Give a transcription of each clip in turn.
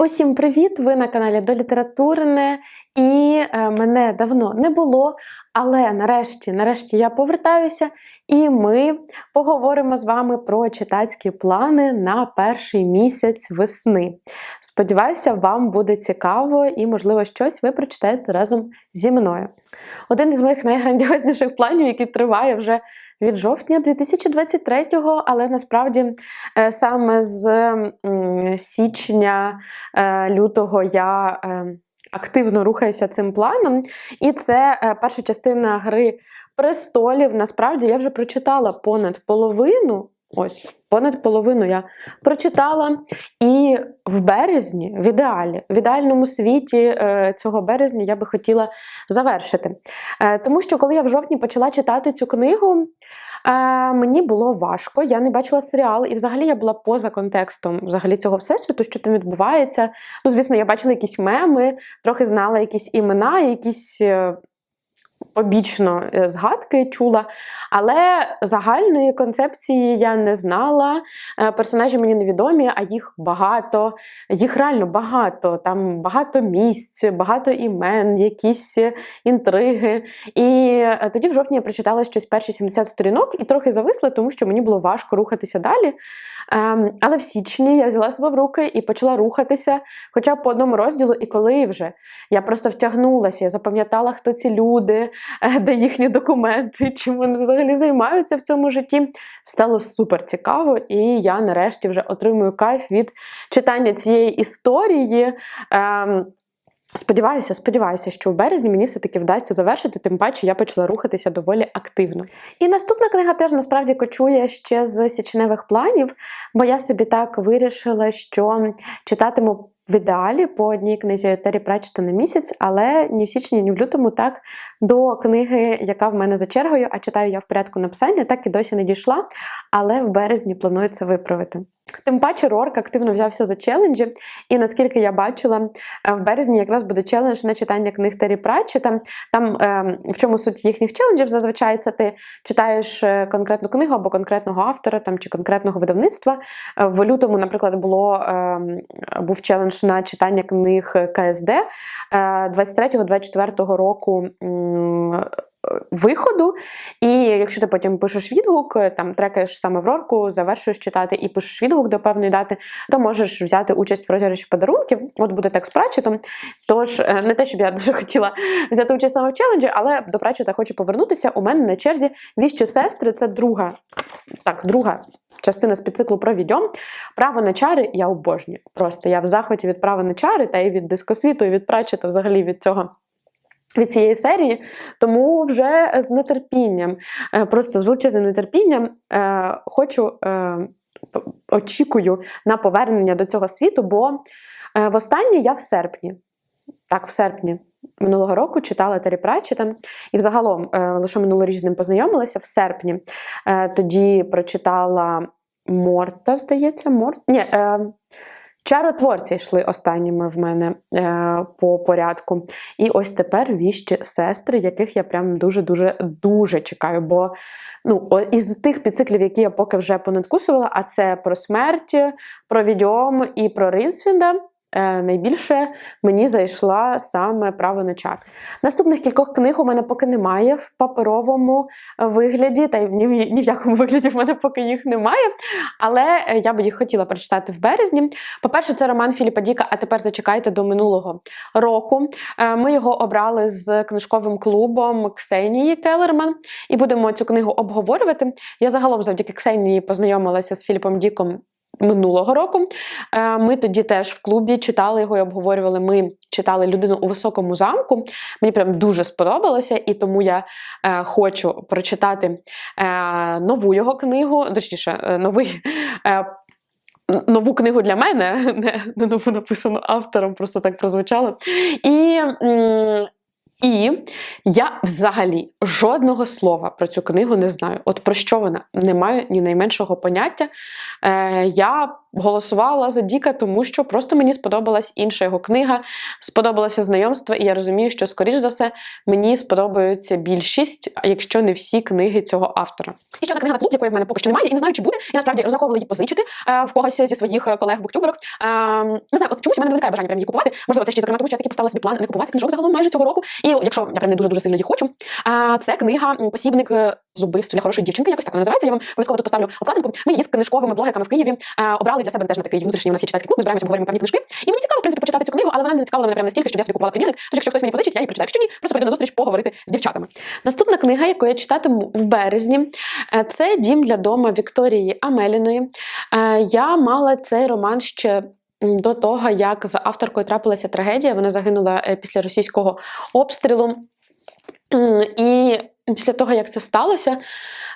Усім привіт! Ви на каналі Долітературне і е, мене давно не було, але нарешті, нарешті я повертаюся, і ми поговоримо з вами про читацькі плани на перший місяць весни. Сподіваюся, вам буде цікаво і, можливо, щось ви прочитаєте разом зі мною. Один із моїх найграндіозніших планів, який триває вже від жовтня 2023-го, але насправді е, саме з січня е, лютого я е, активно рухаюся цим планом. І це е, перша частина гри престолів. Насправді я вже прочитала понад половину. Ось, понад половину я прочитала. І в березні, в ідеалі, в ідеальному світі е, цього березня я би хотіла завершити. Е, тому що коли я в жовтні почала читати цю книгу, е, мені було важко. Я не бачила серіал, і взагалі я була поза контекстом взагалі цього всесвіту, що там відбувається. Ну, звісно, я бачила якісь меми, трохи знала якісь імена, якісь. Е, Побічно е, згадки чула, але загальної концепції я не знала. Е, Персонажі мені невідомі, а їх багато, їх реально багато. Там багато місць, багато імен, якісь інтриги. І е, тоді в жовтні я прочитала щось перші 70 сторінок і трохи зависла, тому що мені було важко рухатися далі. Ем, Але в січні я взяла себе в руки і почала рухатися, хоча б по одному розділу, і коли вже я просто втягнулася, я запам'ятала, хто ці люди, е, де їхні документи, чим вони взагалі займаються в цьому житті. Стало супер цікаво, і я нарешті вже отримую кайф від читання цієї історії. Ем, Сподіваюся, сподіваюся, що в березні мені все-таки вдасться завершити, тим паче я почала рухатися доволі активно. І наступна книга теж насправді кочує ще з січневих планів, бо я собі так вирішила, що читатиму в ідеалі по одній книзі Террі Пратчета на місяць, але ні в січні, ні в лютому так до книги, яка в мене за чергою, а читаю я в порядку написання, так і досі не дійшла, але в березні планую це виправити. Тим паче Рорк активно взявся за челенджі, і наскільки я бачила, е, в березні якраз буде челендж на читання книг Террі Пратчета. Там е, в чому суть їхніх челенджів зазвичай це ти читаєш е, конкретну книгу або конкретного автора там, чи конкретного видавництва. Е, В лютому, наприклад, було, е, був челендж на читання книг КСД е, 23-24 року. Виходу, і якщо ти потім пишеш відгук, там трекаєш саме в рорку, завершуєш читати і пишеш відгук до певної дати, то можеш взяти участь в розіграші подарунків. От буде так з Пратчетом. Тож е, не те, щоб я дуже хотіла взяти участь саме в челенджі, але до Пратчета хочу повернутися. У мене на черзі віщі сестри. Це друга, так, друга частина з підциклу про відьом. Право на чари я обожнюю. Просто я в захваті від права на чари та і від дискосвіту, і від Пратчета, взагалі від цього. Від цієї серії, тому вже з нетерпінням, е, просто з величезним нетерпінням е, хочу е, очікую на повернення до цього світу, бо востаннє я в серпні, так, в серпні минулого року читала Террі Пратчета, і взагалом лише минулоріч з ним познайомилася в серпні. Тоді прочитала Морта, здається, Морт. Ні, Чаротворці йшли останніми в мене е, по порядку. І ось тепер віщі сестри, яких я прям дуже-дуже дуже чекаю. Бо ну, із тих підциклів, які я поки вже понадкусувала, а це про смерть, про відьом і про Ринсвінда. Е, Найбільше мені зайшла саме право на чар. Наступних кількох книг у мене поки немає в паперовому е, вигляді, та ні в, ні в якому вигляді в мене поки їх немає. Але е, я би їх хотіла прочитати в березні. По-перше, це роман Філіпа Діка, а тепер зачекайте до минулого року. Ми його обрали з книжковим клубом Ксенії Келерман і будемо цю книгу обговорювати. Я загалом завдяки Ксенії познайомилася з Філіпом Діком. Минулого року Е, ми тоді теж в клубі читали його і обговорювали. Ми читали людину у високому замку. Мені прям дуже сподобалося, і тому я е, хочу прочитати е, нову його книгу, точніше, новий. Нову книгу для мене, не, не нову написану автором, просто так прозвучало. І, і я взагалі жодного слова про цю книгу не знаю. От про що вона не маю ні найменшого поняття. Е, я голосувала за Діка, тому що просто мені сподобалась інша його книга, сподобалося знайомство, і я розумію, що, скоріш за все, мені сподобаються більшість, якщо не всі книги цього автора. І ще одна книга клуб, якої в мене поки що немає, і не знаю, чи буде. Я насправді розраховувала її позичити е, в когось зі своїх колег буктюберок. Е, не знаю, от чомусь у мене не виникає бажання прям її купувати. Можливо, це ще зокрема, тому що я таки поставила собі план не купувати книжок загалом майже цього року. І якщо я прям не дуже дуже сильно її хочу, е, це книга посібник е, з для хорошої дівчинки. Якось так вона називається. Я вам обов'язково тут поставлю обкладинку. Ми її з книжковими блогерками в Києві е, обрали для себе теж на такий внутрішній у нас є читацький клуб. Ми збираємося обговорюємо певні книжки. І мені цікаво, в принципі, почитати цю книгу, але вона не зацікавила мене прямо настільки, щоб я собі купувала примірник. Тож, якщо хтось мені позичить, я її прочитаю. Якщо ні, просто прийду на зустріч поговорити з дівчатами. Наступна книга, яку я читатиму в березні, е, це Дім для дома Вікторії Амеліної. Е, Я мала цей роман ще. До того, як з авторкою трапилася трагедія, вона загинула е, після російського обстрілу. І після того, як це сталося,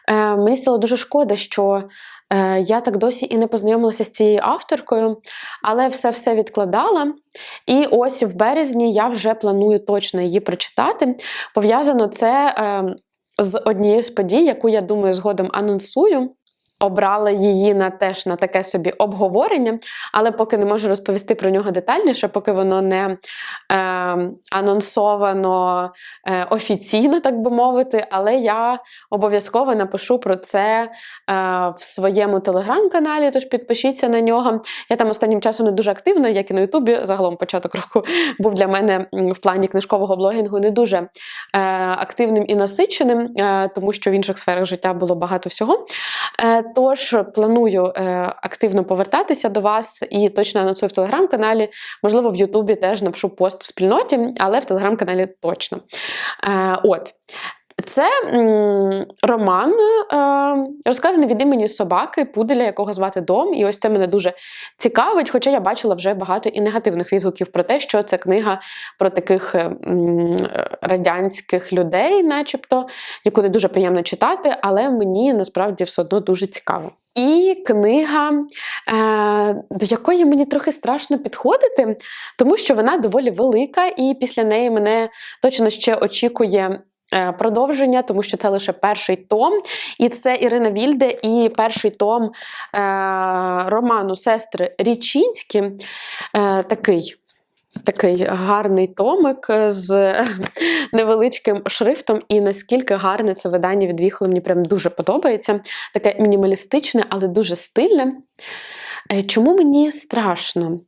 е, мені стало дуже шкода, що е, я так досі і не познайомилася з цією авторкою, але все-все відкладала. І ось в березні я вже планую точно її прочитати. Пов'язано це е, з однією з подій, яку я думаю, згодом анонсую. Обрала її на теж на таке собі обговорення, але поки не можу розповісти про нього детальніше, поки воно не е, анонсовано е, офіційно, так би мовити. Але я обов'язково напишу про це е, в своєму телеграм-каналі, тож підпишіться на нього. Я там останнім часом не дуже активна, як і на Ютубі. Загалом початок року був для мене в плані книжкового блогінгу не дуже е, активним і насиченим, е, тому що в інших сферах життя було багато всього. Е, Тож планую е, активно повертатися до вас і точно анонсую в телеграм-каналі. Можливо, в Ютубі теж напишу пост в спільноті, але в телеграм-каналі точно. Е, От. Це роман, е, розказаний від імені собаки, пуделя, якого звати Дом. І ось це мене дуже цікавить, хоча я бачила вже багато і негативних відгуків про те, що це книга про таких е, радянських людей, начебто, яку не дуже приємно читати, але мені насправді все одно дуже цікаво. І книга, е, до якої мені трохи страшно підходити, тому що вона доволі велика, і після неї мене точно ще очікує. Е, Продовження, тому що це лише перший том, і це Ірина Вільде, і перший том е, роману Сестри Річинські. Е, такий Такий гарний томик з невеличким шрифтом, і наскільки гарне це видання від Віхоли, мені прям дуже подобається. Таке мінімалістичне, але дуже стильне. Чому мені страшно?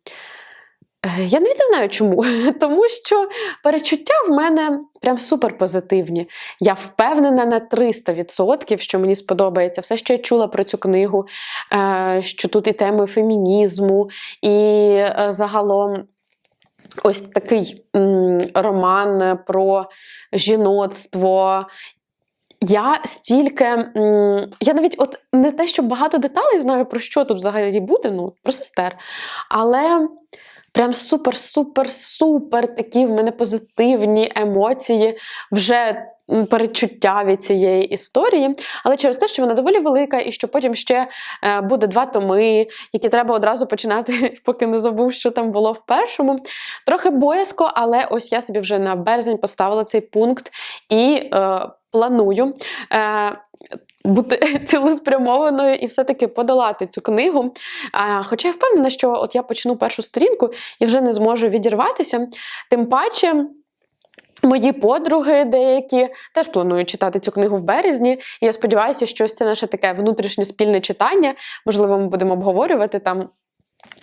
Е, Я навіть не знаю чому, тому що перечуття в мене прям супер позитивні. Я впевнена на 300%, що мені сподобається все, що я чула про цю книгу, е, що тут і теми фемінізму, і е, загалом ось такий роман про жіноцтво. Я стільки. Я навіть от не те, що багато деталей знаю, про що тут взагалі буде, ну, про сестер. Але прям супер-супер-супер такі в мене позитивні емоції, вже м, передчуття від цієї історії. Але через те, що вона доволі велика, і що потім ще е, буде два томи, які треба одразу починати, поки не забув, що там було в першому. Трохи боязко, але ось я собі вже на березень поставила цей пункт і е, планую. Е, бути цілеспрямованою і все-таки подолати цю книгу. А, Хоча я впевнена, що от я почну першу сторінку і вже не зможу відірватися. Тим паче. Мої подруги деякі теж планують читати цю книгу в березні. І я сподіваюся, що це наше таке внутрішнє спільне читання. Можливо, ми будемо обговорювати там,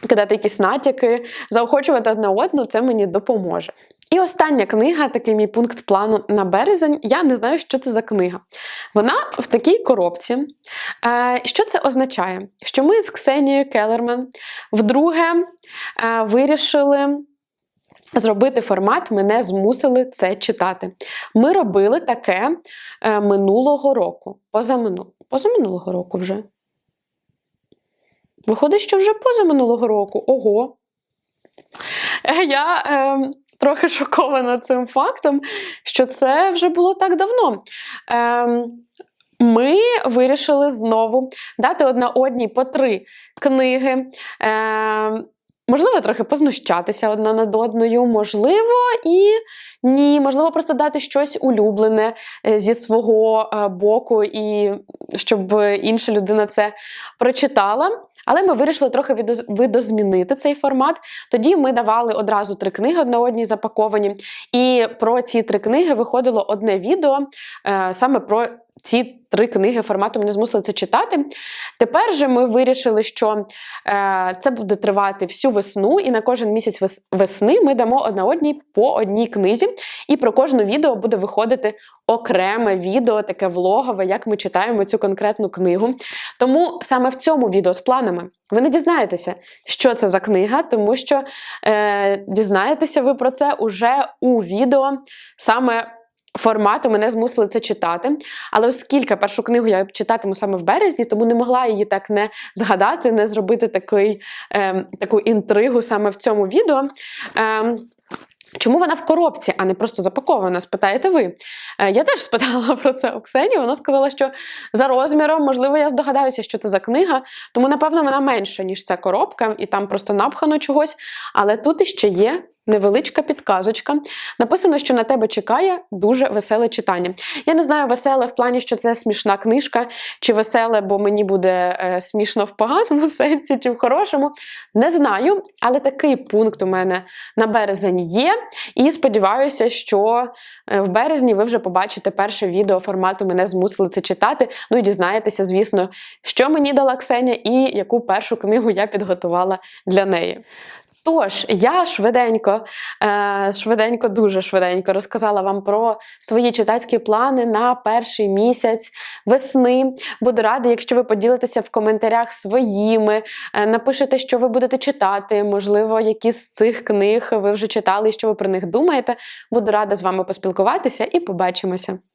кидати якісь натяки, заохочувати одне одну, це мені допоможе. І остання книга, такий мій пункт плану на березень. Я не знаю, що це за книга. Вона в такій коробці. Е, Що це означає? Що ми з Ксенією Келерман вдруге е, вирішили. Зробити формат мене змусили це читати. Ми робили таке е, минулого року. Позамину... Позаминулого року вже. Виходить, що вже позаминулого року. Ого. Е, Я е, трохи шокована цим фактом, що це вже було так давно. Ем, ми вирішили знову дати одна одній по три книги. Е, Можливо, трохи познущатися одна над одною, можливо, і ні, можливо, просто дати щось улюблене е, зі свого е, боку, і щоб інша людина це прочитала. Але ми вирішили трохи видозмінити цей формат. Тоді ми давали одразу три книги одна одній запаковані. І про ці три книги виходило одне відео е, саме про ці три книги формату мене змусили це читати. Тепер же ми вирішили, що е, це буде тривати всю весну, і на кожен місяць весни ми дамо одна одній по одній книзі. І про кожне відео буде виходити окреме відео, таке влогове, як ми читаємо цю конкретну книгу. Тому саме в цьому відео з планами ви не дізнаєтеся, що це за книга, тому що е, дізнаєтеся ви про це уже у відео саме. Формату мене змусили це читати. Але оскільки першу книгу я читатиму саме в березні, тому не могла її так не згадати, не зробити такий, ем, таку інтригу саме в цьому відео. Ем, Чому вона в коробці, а не просто запакована? Спитаєте ви? Е, Я теж спитала про це у Ксені. Вона сказала, що за розміром, можливо, я здогадаюся, що це за книга, тому, напевно, вона менша, ніж ця коробка, і там просто напхано чогось. Але тут іще є невеличка підказочка. Написано, що на тебе чекає дуже веселе читання. Я не знаю, веселе в плані, що це смішна книжка, чи веселе, бо мені буде е, смішно в поганому сенсі, чи в хорошому. Не знаю, але такий пункт у мене на березень є. І сподіваюся, що е, в березні ви вже побачите перше відео формату мене змусили це читати. Ну і дізнаєтеся, звісно, що мені дала Ксеня і яку першу книгу я підготувала для неї. Тож, я швиденько, е, швиденько, дуже швиденько розказала вам про свої читацькі плани на перший місяць весни. Буду рада, якщо ви поділитеся в коментарях своїми, е, напишете, що ви будете читати, можливо, які з цих книг ви вже читали і що ви про них думаєте. Буду рада з вами поспілкуватися і побачимося.